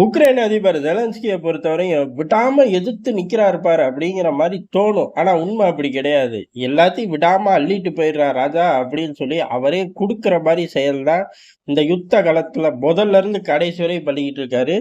Ukraine அதிபர் ஜெலன்ஸ்கியை பொறுத்தவரையும் விடாம எதிர்த்து நிக்கிறாரு பாரு அப்படிங்கிற மாதிரி தோணும். ஆனா உண்மை அப்படி கிடையாது. எல்லாத்தையும் விடாம அள்ளிட்டு போயிடுறா ராஜா அப்படின்னு சொல்லி அவரே கொடுக்குற மாதிரி செயல்தான் இந்த யுத்த காலத்துல முதல்ல இருந்து கடைசி வரை பண்ணிக்கிட்டு இருக்காரு.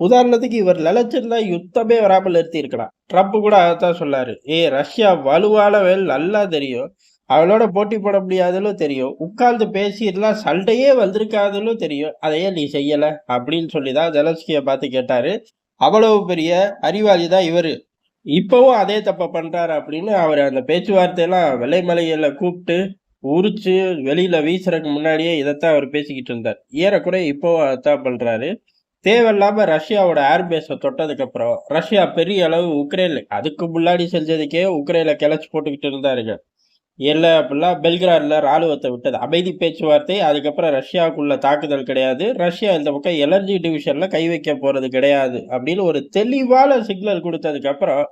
உதாரணத்துக்கு இவர் நிலைச்சிருந்தா யுத்தமே வராமல் நிறுத்தி இருக்கலாம் ட்ரம்ப் கூட அதைத்தான் சொல்லாரு ஏ ரஷ்யா வலுவான வேல் நல்லா தெரியும். அவளோட போட்டி போட முடியாதுன்னு தெரியும். உட்கார்ந்து பேசிடலாம் சண்டையே வந்திருக்காதுன்னு தெரியும். அதையே நீ செய்யலை அப்படின்னு சொல்லி தான் ஜெலஸ்கியை பார்த்து கேட்டார். அவ்வளவு பெரிய அறிவாளி தான் இவர். இப்போவும் அதே தப்பை பண்ணுறாரு அப்படின்னு அவர் அந்த பேச்சுவார்த்தையெல்லாம் வெள்ளைமலையில கூப்பிட்டு உரிச்சு வெளியில் வீசுறதுக்கு முன்னாடியே இதைத்தான் அவர் பேசிக்கிட்டு இருந்தார். ஏறக்குறைய இப்போவும் அதைத்தான் பண்ணுறாரு தேவையில்லாமல் ரஷ்யாவோட ஏர்பேஸை தொட்டதுக்கப்புறம் ரஷ்யா பெரிய அளவு உக்ரைனில் அதுக்கு முன்னாடி செஞ்சதுக்கே உக்ரைனில் கிளச்சி போட்டுக்கிட்டு இருந்தாருங்க. இல்லை அப்படிலாம் பெல்கிராடில் ராணுவத்தை விட்டது. அமைதி பேச்சுவார்த்தை அதுக்கப்புறம் ரஷ்யாவுக்குள்ள தாக்குதல் கிடையாது. ரஷ்யா இந்த பக்கம் எனர்ஜி டிவிஷனில் கை வைக்க போகிறது கிடையாது அப்படின்னு ஒரு தெளிவான சிக்னல் கொடுத்ததுக்கப்புறம்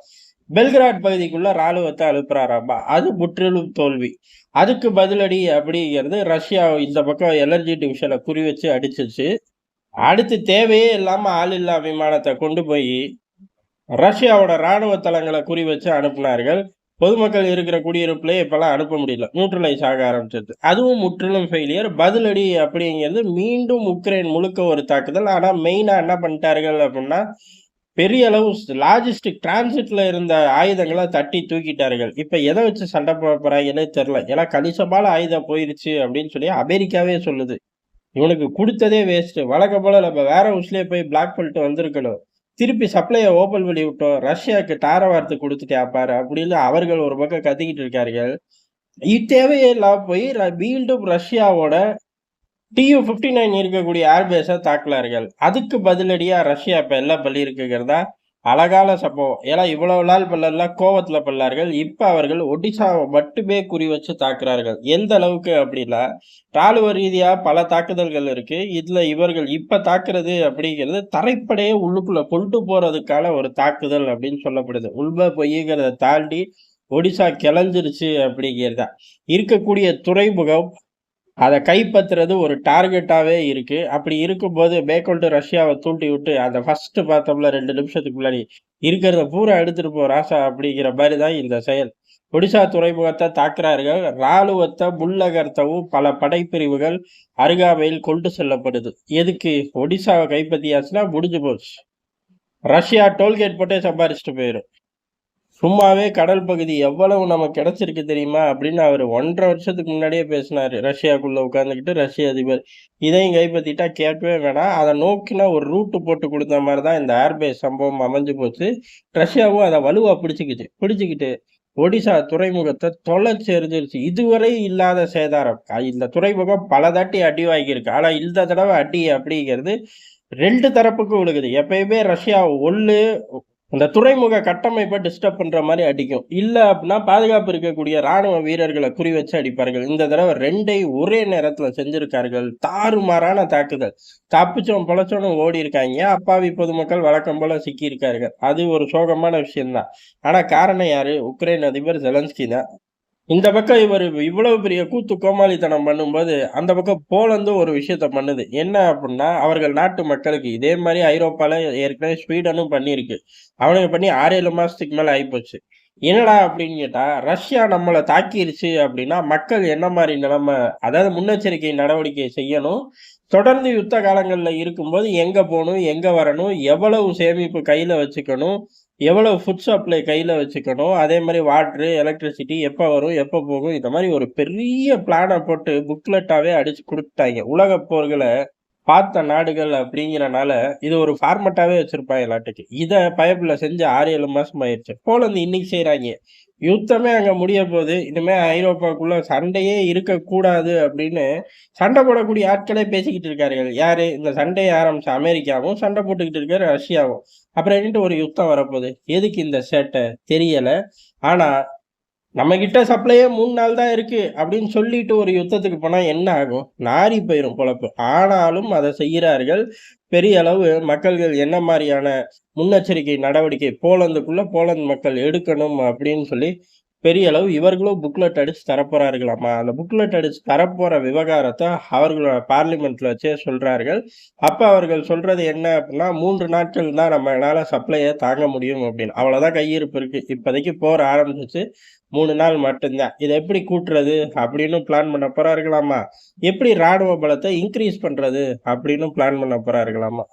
பெல்கிராட் பகுதிக்குள்ள ராணுவத்தை அனுப்புறாராமா? அது முற்றிலும் தோல்வி. அதுக்கு பதிலடி அப்படிங்கிறது ரஷ்யா இந்த பக்கம் எனர்ஜி டிவிஷனை குறி வச்சு அடிச்சிச்சு. அடுத்து தேவையே இல்லாமல் ஆள் இல்லா விமானத்தை கொண்டு போய் ரஷ்யாவோட ராணுவ தளங்களை குறி வச்சு அனுப்புனார்கள். பொதுமக்கள் இருக்கிற குடியிருப்புல இப்பெல்லாம் அனுப்ப முடியல. நியூட்ரலைஸ் ஆக ஆரம்பிச்சது அதுவும் முற்றிலும் ஃபெயிலியர் பதிலடி அப்படிங்கிறது மீண்டும் உக்ரைன் முழுக்க ஒரு தாக்குதல். ஆனா மெயினா என்ன பண்ணிட்டார்கள் அப்படின்னா பெரிய அளவு லாஜிஸ்டிக் டிரான்சிட்ல இருந்த ஆயுதங்களை தட்டி தூக்கிட்டார்கள். இப்ப எதை வச்சு சண்டை போட போறாங்கன்னே தெரில ஏன்னா கணிசமான ஆயுதம் போயிருச்சு அப்படின்னு சொல்லி அமெரிக்காவே சொல்லுது. இவனுக்கு கொடுத்ததே வேஸ்ட் வழக்கம் போல நம்ம வேற ஹவுஸ்லயே போய் பிளாக் பண்ணிட்டு வந்திருக்கணும். திருப்பி சப்ளையை ஓபன் பண்ணி விட்டோம். ரஷ்யாவுக்கு தார வார்த்தை கொடுத்துட்டே பாரு அப்படின்னு அவர்கள் ஒரு பக்கம் கத்திக்கிட்டு இருக்கார்கள். இத்தேவையே இல்லாம போய் ர- மீண்டும் ரஷ்யாவோட டியூ ஃபிஃப்டி நைன் இருக்கக்கூடிய ஏர்பேஸை தாக்கலார்கள் அதுக்கு பதிலடியாக ரஷ்யா இப்போ எல்லாம் பண்ணியிருக்குங்கிறதா அழகான சம்பவம். ஏன்னா இவ்வளவு நாள் பண்ணலாம் கோவத்தில் பண்ணார்கள் இப்போ அவர்கள் ஒடிசாவை மட்டுமே குறி வச்சு தாக்குறார்கள். எந்த அளவுக்கு அப்படின்னா ராணுவ ரீதியாக பல தாக்குதல்கள் இருக்கு. இதில் இவர்கள் இப்போ தாக்குறது அப்படிங்கிறது தரைப்படையே உள்ளுக்குள்ள கொண்டு போறதுக்கான ஒரு தாக்குதல் அப்படின்னு சொல்லப்படுது. உண்மை பொய்யுங்கிறத தாண்டி ஒடிசா கிளஞ்சிருச்சு அப்படிங்கிறதா. இருக்கக்கூடிய துறைமுகம் அதை கைப்பற்றுறது ஒரு டார்கெட்டாகவே இருக்கு. அப்படி இருக்கும்போது மேற்கொண்டு ரஷ்யாவை தூண்டி விட்டு அந்த ஃபர்ஸ்ட் பார்த்தோம்ல ரெண்டு நிமிஷத்துக்கு முன்னாடி இருக்கிறத பூரா எடுத்துட்டு போ ராசா அப்படிங்கிற மாதிரி தான் இந்த செயல். ஒடிசா துறைமுகத்தை தாக்குறார்கள். இராணுவத்தை முள்ளகர்த்தவும் பல படைப்பிரிவுகள் அருகாமையில் கொண்டு செல்லப்படுது. எதுக்கு? ஒடிசாவை கைப்பற்றியாச்சுன்னா முடிஞ்சு போச்சு. ரஷ்யா டோல்கேட் போட்டே சம்பாரிச்சுட்டு போயிடும் சும்மாவே கடல் பகுதி எவ்வளவு நமக்கு கிடைச்சிருக்கு தெரியுமா? அப்படின்னு அவர் ஒன்றரை வருஷத்துக்கு முன்னாடியே பேசினார். ரஷ்யாக்குள்ளே உட்காந்துக்கிட்டு ரஷ்ய அதிபர் இதையும் கைப்பற்றிட்டா கேட்கவே வேணாம். அதை நோக்கின ஒரு ரூட்டு போட்டு கொடுத்த மாதிரி தான் இந்த ஏர்பேஸ் சம்பவம் அமைஞ்சு போச்சு. ரஷ்யாவும் அதை வலுவாக பிடிச்சிக்கிச்சு. பிடிச்சிக்கிட்டு ஒடிசா துறைமுகத்தை தொலைச்சு எரிஞ்சிருச்சு இதுவரை இல்லாத சேதாரம். இந்த துறைமுகம் பல தாட்டி அடி வாங்கியிருக்கு. ஆனால் இந்த தடவை அடி அப்படிங்கிறது ரெண்டு தரப்புக்கும் விழுகுது. எப்பயுமே ரஷ்யா ஒன்று இந்த துறைமுக கட்டமைப்பை டிஸ்டர்ப் பண்ணுற மாதிரி அடிக்கும். இல்லை அப்படின்னா பாதுகாப்பு இருக்கக்கூடிய ராணுவ வீரர்களை குறி வச்சு அடிப்பார்கள். இந்த தடவை ரெண்டை ஒரே நேரத்தில் செஞ்சிருக்கார்கள். தாறுமாறான தாக்குதல். தப்பிச்சோம் பொழைச்சோன்னு ஓடி இருக்காங்க. அப்பாவி பொதுமக்கள் வழக்கம் போல சிக்கியிருக்கார்கள். அது ஒரு சோகமான விஷயம்தான். ஆனால் காரணம் யாரு? உக்ரைன் அதிபர் ஜெலன்ஸ்கி தான். இந்த பக்கம் இவர் இவ்வளவு பெரிய கூத்து கோமாளித்தனம் பண்ணும்போது அந்த பக்கம் போலந்து ஒரு விஷயத்த பண்ணுது. என்ன அப்படின்னா அவர்கள் நாட்டு மக்களுக்கு இதே மாதிரி ஐரோப்பால ஏற்கனவே ஸ்வீடனும் பண்ணியிருக்கு. அவனுங்க பண்ணி ஆறு ஏழு மாசத்துக்கு மேல ஆயிப்போச்சு. என்னடா அப்படின்னு கேட்டா ரஷ்யா நம்மளை தாக்கிருச்சு அப்படின்னா மக்கள் என்ன மாதிரி நிலைமை அதாவது முன்னெச்சரிக்கை நடவடிக்கை செய்யணும். தொடர்ந்து யுத்த காலங்களில் இருக்கும்போது எங்கே போகணும் எங்கே வரணும் எவ்வளவு சேமிப்பு கையில் வச்சுக்கணும் எவ்வளவு ஃபுட் சப்ளை கையில் வச்சுக்கணும் அதே மாதிரி வாட்ரு எலக்ட்ரிசிட்டி எப்போ வரும் எப்போ போகும் இந்த மாதிரி ஒரு பெரிய பிளானை போட்டு புக்லெட்டாகவே அடிச்சு கொடுத்துட்டாங்க. உலக போர்களை பார்த்த நாடுகள் அப்படிங்கிறனால இது ஒரு ஃபார்மெட்டாவே வச்சிருப்பாங்க நாட்டுக்கு இதை பயப்பில் செஞ்சு ஆறு ஏழு மாசம் ஆயிடுச்சு. போலந்து இன்னைக்கு செய்கிறாங்க யுத்தமே அங்க முடிய போகுது. இனிமே ஐரோப்பாக்குள்ள சண்டையே இருக்கக்கூடாது அப்படின்னு சண்டை போடக்கூடிய ஆட்களே பேசிக்கிட்டு இருக்கார்கள். யாரு? இந்த சண்டையை ஆரம்பிச்ச அமெரிக்காவும் சண்டை போட்டுக்கிட்டு இருக்காரு ரஷ்யாவும். அப்புறம் என்னட்டு ஒரு யுத்தம் வரப்போகுது. எதுக்கு இந்த சேட்டை? தெரியல. ஆனா நம்மக்கிட்ட சப்ளையே மூணு நாள் தான் இருக்குது அப்படின்னு சொல்லிட்டு ஒரு யுத்தத்துக்கு போனால் என்ன ஆகும்? நாரி போயிடும் பொழப்பு. ஆனாலும் அதை செய்கிறார்கள். பெரிய அளவு மக்கள்கள் என்ன மாதிரியான முன்னெச்சரிக்கை நடவடிக்கை போலந்துக்குள்ளே போலந்து மக்கள் எடுக்கணும் அப்படின்னு சொல்லி பெரிய அளவு இவர்களும் புக்லெட் அடிச்சு தரப்போறார்களாமா? அந்த புக்லெட் அடிச்சு தரப்போற விவகாரத்தை அவர்களோட பார்லிமெண்ட்ல வச்சே சொல்றார்கள். அப்ப அவர்கள் சொல்றது என்ன அப்படின்னா மூன்று நாட்கள் தான் நம்மளால சப்ளையை தாங்க முடியும் அப்படின்னு. அவ்வளவுதான் கையிருப்பு இருக்கு. இப்போதைக்கு போர் ஆரம்பிச்சிச்சு. மூணு நாள் மட்டும்தான். இதை எப்படி கூட்டுறது அப்படின்னு பிளான் பண்ண போறார்களாமா? எப்படி ராணுவ பலத்தை இன்க்ரீஸ் பண்றது அப்படின்னு பிளான் பண்ண போறார்களாமா?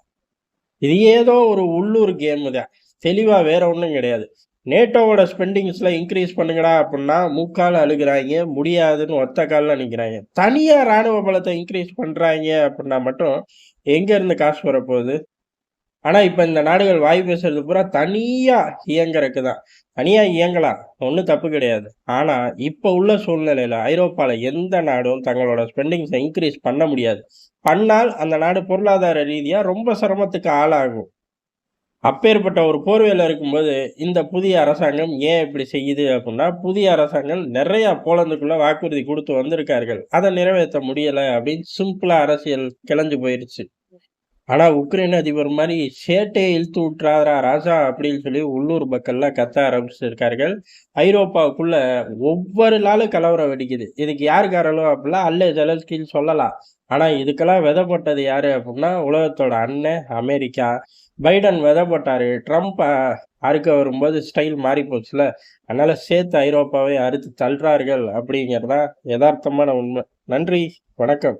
இது ஏதோ ஒரு உள்ளூர் கேம் தான். தெளிவா வேற ஒன்றும் கிடையாது. நேட்டோவோட ஸ்பெண்டிங்ஸில் இன்க்ரீஸ் பண்ணுங்கடா அப்படின்னா முக்கால் அழுகுறாங்க முடியாதுன்னு ஒத்த காலில் நிற்கிறாங்க தனியாக ராணுவ பலத்தை இன்க்ரீஸ் பண்ணுறாங்க அப்படின்னா மட்டும் எங்கேருந்து காசு வரப்போகுது? ஆனால் இப்போ இந்த நாடுகள் வாய் பேசுறது பூரா தனியாக இயங்குறதுக்கு தான் தனியாக இயங்கலாம். ஒன்றும் தப்பு கிடையாது. ஆனால் இப்போ உள்ள சூழ்நிலையில் ஐரோப்பாவில் எந்த நாடும் தங்களோட ஸ்பெண்டிங்ஸை இன்க்ரீஸ் பண்ண முடியாது. பண்ணால் அந்த நாடு பொருளாதார ரீதியாக ரொம்ப சிரமத்துக்கு ஆளாகும். அப்பேற்பட்ட ஒரு போர்வையில் இருக்கும்போது இந்த புதிய அரசாங்கம் ஏன் இப்படி செய்யுது அப்படின்னா புதிய அரசாங்கம் நிறைய போலந்துக்குள்ள வாக்குறுதி கொடுத்து வந்திருக்கார்கள். அதை நிறைவேற்ற முடியலை அப்படின்னு சிம்பிளா அரசியல் கிளஞ்சு போயிருச்சு. ஆனால் உக்ரைன் அதிபர் மாதிரி சேட்டையை இழுத்து விட்டுறாரா ராஜா அப்படின்னு சொல்லி உள்ளூர் மக்கள்லாம் கத்த ஆரம்பிச்சிருக்கார்கள். ஐரோப்பாவுக்குள்ள ஒவ்வொரு நாளும் கலவரம் வெடிக்குது. இதுக்கு யார் காரணம் அப்படிலாம் அல்ல ஜெலஸ்கின்னு சொல்லலாம். ஆனால் இதுக்கெல்லாம் விதப்பட்டது யார் அப்படின்னா உலகத்தோட அண்ணன் அமெரிக்கா. பைடன் விதப்பட்டாரு. ட்ரம்ப் அறுக்க வரும்போது ஸ்டைல் மாறி போச்சுல. அதனால சேர்த்து ஐரோப்பாவை அறுத்து தள்ளுறார்கள் அப்படிங்கிறதான் யதார்த்தமான உண்மை. நன்றி. வணக்கம்.